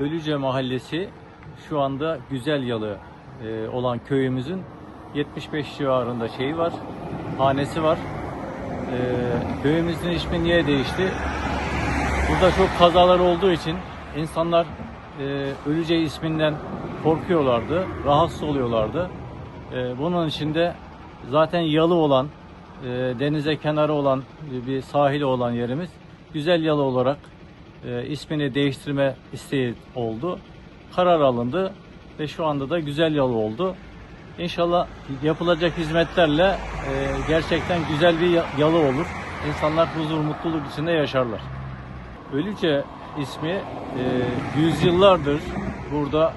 Ölüce Mahallesi şu anda Güzel Yalı e, olan köyümüzün 75 civarında şeyi var, hanesi var. E, köyümüzün ismi niye değişti? Burada çok kazalar olduğu için insanlar e, Ölüce isminden korkuyorlardı, rahatsız oluyorlardı. E, bunun için de zaten yalı olan, denize kenarı olan bir sahili olan yerimiz Güzel Yalı olarak e, ismini değiştirme isteği oldu. Karar alındı ve şu anda da Güzel Yalı oldu. İnşallah yapılacak hizmetlerle e, gerçekten güzel bir ya- yalı olur. İnsanlar huzur, mutluluk içinde yaşarlar. Ölüce ismi e, yüzyıllardır burada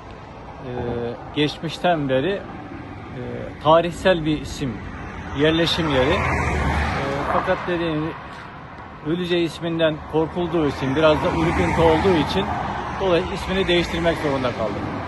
e, geçmişten beri e, tarihsel bir isim, yerleşim yeri. E, fakat dediğim Ölüce isminden korkulduğu için, biraz da ürküntü olduğu için dolayı ismini değiştirmek zorunda kaldık.